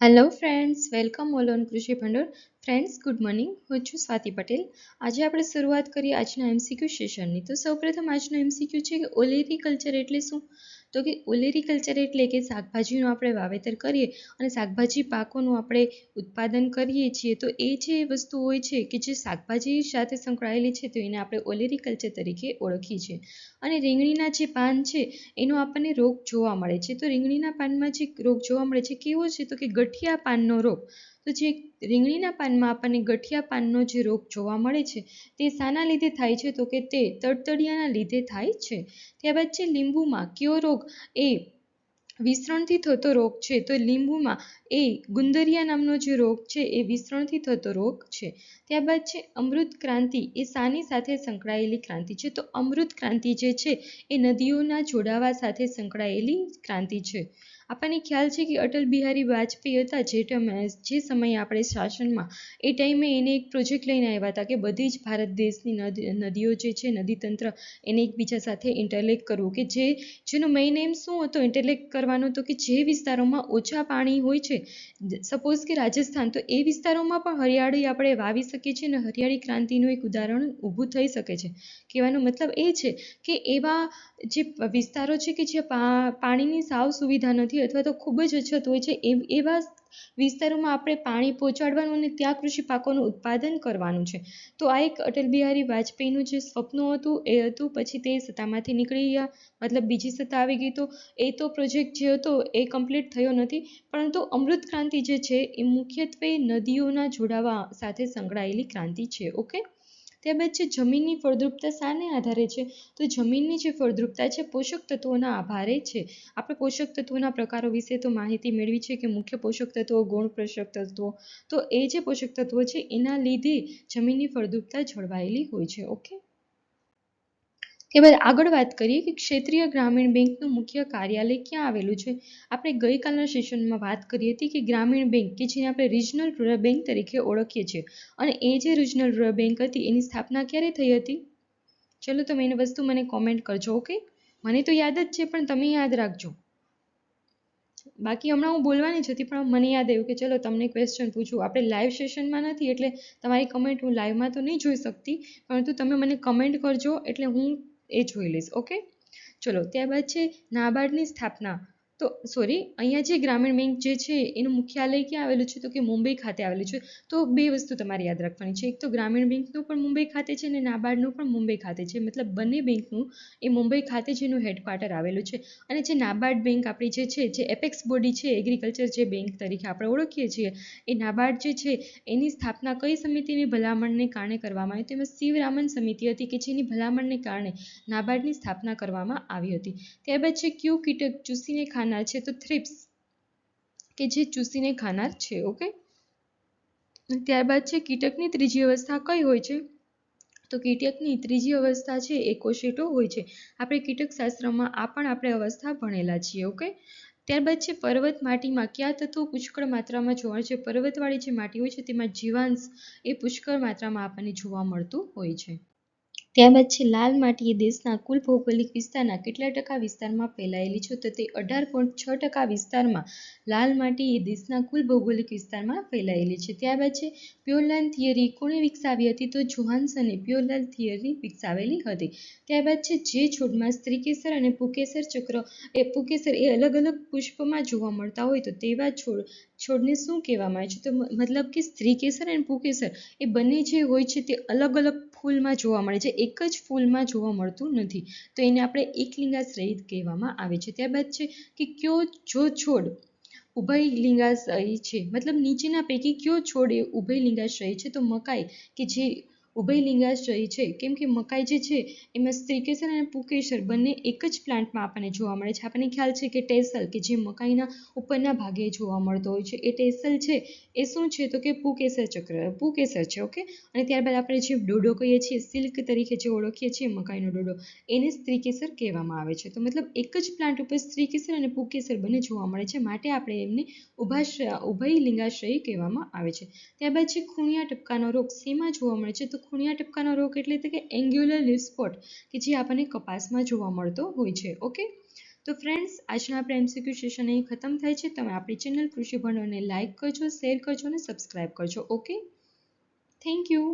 Hello friends, welcome all on Krushi Bhandur. Friends good morning હું છું સ્વાતિ પટેલ. આજે આપણે શરૂઆત કરીએ આજના એમસીક્યુ સેશનની તો સૌપ્રથમ આજનો એમસીક્યુ છે કે ઓલેરી કલ્ચર એટલે શું? તો કે ઓલેરી કલ્ચર એટલે કે શાકભાજીનું આપણે વાવેતર કરીએ અને શાકભાજી પાકોનું આપણે ઉત્પાદન કરીએ છીએ. તો એ જે વસ્તુ હોય છે કે જે શાકભાજી સાથે સંકળાયેલી છે, તો એને આપણે ઓલેરી કલ્ચર તરીકે ઓળખીએ છીએ. અને રીંગણીના જે પાન છે, એનો આપણને રોગ જોવા મળે છે. તો રીંગણીના પાનમાં જે રોગ જોવા મળે છે, કેવો છે? તો કે ગઠિયા પાનનો રોગ. તો જે રીંગણીના પાનમાં આપણને ગઠિયા પાનનો જે રોગ જોવા મળે છે, તે શાના લીધે થાય છે? તો કે તે તડતડિયાના લીધે થાય છે? ત્યારબાદ છે લીંબુમાં કયો રોગ એ વિસ્તરણથી થતો રોગ છે, તો લીંબુમાં એ ગુંદરિયા નામનો જે રોગ છે, એ વિસ્તરણથી થતો રોગ છે. ત્યારબાદ છે, અમૃત ક્રાંતિ એ શાની સાથે સંકળાયેલી ક્રાંતિ છે. તો અમૃત ક્રાંતિ જે છે, એ નદીઓના જોડાવા સાથે સંકળાયેલી ક્રાંતિ છે. આપણને ખ્યાલ છે કે અટલ બિહારી વાજપેયી હતા જે જે સમયે આપણે શાસનમાં એ ટાઈમે એને એક પ્રોજેક્ટ લઈને આવ્યા હતા કે બધી જ ભારત દેશની નદીઓ જે છે નદી તંત્ર એને એકબીજા સાથે ઇન્ટરલેક કરવું કે જે, જેનો મેઇન એમ શું હતો? ઇન્ટરલેક કરવાનો તો કે જે વિસ્તારોમાં ઓછા પાણી હોય છે સપોઝ કે રાજસ્થાન, તો એ વિસ્તારોમાં પણ હરિયાળી આપણે વાવી શકીએ છીએ અને હરિયાળી ક્રાંતિનું એક ઉદાહરણ ઊભું થઈ શકે છે. કહેવાનો મતલબ એ છે કે એવા જે વિસ્તારો છે કે જે પાણીની સાવ સુવિધા નથી અથવા તો ખૂબ જ અછત હોય છે એવા વિસ્તારોમાં આપણે પાણી પહોંચાડવાનું અને ત્યાં કૃષિ પાકોનું ઉત્પાદન કરવાનું છે. તો આ એક અટલ બિહારી વાજપેયીનું જે સ્વપ્ન હતું એ હતું, પછી તે સત્તામાંથી નીકળી ગયા, મતલબ બીજી સત્તા આવી ગઈ. તો એ તો પ્રોજેક્ટ જે હતો એ કમ્પ્લીટ થયો નથી, પરંતુ અમૃત ક્રાંતિ જે છે એ મુખ્યત્વે નદીઓના જોડાવા સાથે સંકળાયેલી ક્રાંતિ છે ઓકે ત્યારબાદ છે જમીનની ફળદ્રુપતા શાને આધારે છે. તો જમીનની જે ફળદ્રુપતા છે, પોષક તત્વોના આભારે છે. આપણે પોષક તત્વોના પ્રકારો વિશે તો માહિતી મેળવી છે કે મુખ્ય પોષક તત્વો, ગૌણ પોષક તત્વો. તો એ જે પોષક તત્વો છે, એના લીધે જમીનની ફળદ્રુપતા જળવાયેલી હોય છે. ઓકે? ત્યારબાદ આગળ વાત કરીએ કે ક્ષેત્રીય ગ્રામીણ બેંકનું મુખ્ય કાર્યાલય ક્યાં આવેલું છે? આપણે ગઈકાલના સેશનમાં વાત કરી હતી કે ગ્રામીણ બેંક, કે જેને આપણે રિજનલ રૂરલ બેંક તરીકે ઓળખીએ છીએ. અને એ જે રિજનલ રૂરલ બેંક હતી, એની સ્થાપના ક્યારે થઈ હતી? ચલો તમે એની વસ્તુ મને કોમેન્ટ કરજો ઓકે મને તો યાદ જ છે, પણ તમે યાદ રાખજો. બાકી હમણાં હું બોલવાની જ હતી, પણ મને યાદ આવ્યું કે ચલો તમને ક્વેશ્ચન પૂછું. આપણે લાઈવ સેશનમાં નથી, એટલે તમારી કમેન્ટ હું લાઈવમાં તો નહીં જોઈ શકતી, પરંતુ તમે મને કમેન્ટ કરજો, એટલે હું એ જોઈ લઈશ ઓકે? ચલો ત્યારબાદ છે નાબાર્ડની સ્થાપના. તો સોરી અહીંયા જે ગ્રામીણ બેંક જે છે, એનું મુખ્યાલય ક્યાં આવેલું છે? તો કે મુંબઈ ખાતે આવેલું છે. તો બે વસ્તુ તમારે યાદ રાખવાની છે. એક તો ગ્રામીણ બેંકનું પણ મુંબઈ ખાતે છે અને નાબાર્ડનું પણ મુંબઈ ખાતે છે. મતલબ બંને બેંકનું એ મુંબઈ ખાતે જ એનું હેડક્વાર્ટર આવેલું છે. અને જે નાબાર્ડ બેંક આપણી જે છે, જે એપેક્સ બોડી છે એગ્રીકલ્ચર જે બેંક તરીકે આપણે ઓળખીએ છીએ, એ નાબાર્ડ જે છે, એની સ્થાપના કઈ સમિતિની ભલામણને કારણે કરવામાં આવી તેમાં શિવરામન સમિતિ હતી કે જેની ભલામણને કારણે નાબાર્ડની સ્થાપના કરવામાં આવી હતી. ત્યારબાદ છે ક્યુ કીટક, ચૂસીને ખાન ખાનાર છે તો થ્રિપ્સ કે જે ચૂસીને ખાનાર છે ઓકે ત્યારબાદ છે કીટકની ત્રીજી અવસ્થા કઈ હોય છે? તો કીટકની ત્રીજી અવસ્થા છે એ કોશેટો હોય છે. આપણે કીટક શાસ્ત્રમાં આ પણ આપણે અવસ્થા ભણેલા છીએ ઓકે ત્યારબાદ છે પર્વત માટીમાં કયા તત્વો પુષ્કળ માત્રામાં જોવા છે? પર્વતવાળી જે માટી હોય છે તેમાં જીવાંશ એ પુષ્કળ માત્રામાં આપણને જોવા મળતું હોય છે. છે લાલ માટી એ દેશના કુલ ભૌગોલિક વિસ્તારના કેટલા ટકા વિસ્તારમાં ફેલાયેલી છે તો તે અઢાર પોઈન્ટ છ ટકા વિસ્તારમાં લાલ માટી એ દેશના કુલ ભૌગોલિક વિસ્તારમાં ફેલાયેલી છે. ત્યારબાદ છે, પ્યોરલાલ થિયરી કોણે વિકસાવી હતી તો જોહાન્સને પ્યોરલાલ થિયરી વિકસાવેલી હતી. ત્યારબાદ છે, જે છોડમાં સ્ત્રીકેસર અને પુકેસર ચક્ર, એ પુકેસર એ અલગ અલગ પુષ્પમાં જોવા મળતા હોય તો તેવા છોડ, છોડને શું કહેવામાં આવે છે? તો મતલબ કે સ્ત્રીકેસર અને પુકેસર એ બંને જે હોય છે તે અલગ અલગ ફૂલમાં જોવા મળે છે. એક જ ફૂલમાં જોવા મળતું નથી. તો એને આપણે એકલિંગાશ્રયિત કહેવામાં આવે છે. ત્યારબાદ છે કે કયો જો છોડ ઉભય લિંગાશય છે. મતલબ નીચેના પૈકી કયો છોડ એ ઉભય લિંગાશય છે? તો મકાઈ કે જે ઉભય લિંગાશ્રયી છે. કેમ કે મકાઈ જે છે, એમાં સ્ત્રીકેસર અને પુકેસર બંને એક જ પ્લાન્ટમાં આપણને જોવા મળે છે. આપણને ખ્યાલ છે કે ટેસલ કે જે મકાઈના ઉપરના ભાગે જોવા મળતો હોય છે. એ ટેસલ છે, એ શું છે? તો કે પુકેસર ચક્ર પુકેસર છે, ઓકે? અને ત્યારબાદ આપણે જે ડોડો કહીએ છીએ, સિલ્ક તરીકે જે ઓળખીએ છીએ મકાઈનો ડોડો, એને સ્ત્રીકેસર કહેવામાં આવે છે. તો મતલબ એક જ પ્લાન્ટ ઉપર સ્ત્રીકેસર અને પુકેસર બંને જોવા મળે છે. માટે આપણે એમને ઉભાશ્રય ઉભય લિંગાશ્રયી કહેવામાં આવે છે. ત્યારબાદ છે, ખૂણિયા ટપકાનો રોગ. શેમાં જોવા મળે છે? તો ખૂણિયા ટપકાનો રોગ એટલે કે એંગ્યુલર લિસ્પોટ કે જે આપણને કપાસમાં જોવા મળતો હોય છે ઓકે તો ફ્રેન્ડ્સ આજના આપણે એમસીક્યુ સેશન અહીં ખતમ થાય છે. તમે આપણી ચેનલ કૃષિ ભણોને લાઇક કરજો શેર કરજો અને સબસ્ક્રાઈબ કરજો ઓકે થેન્ક યુ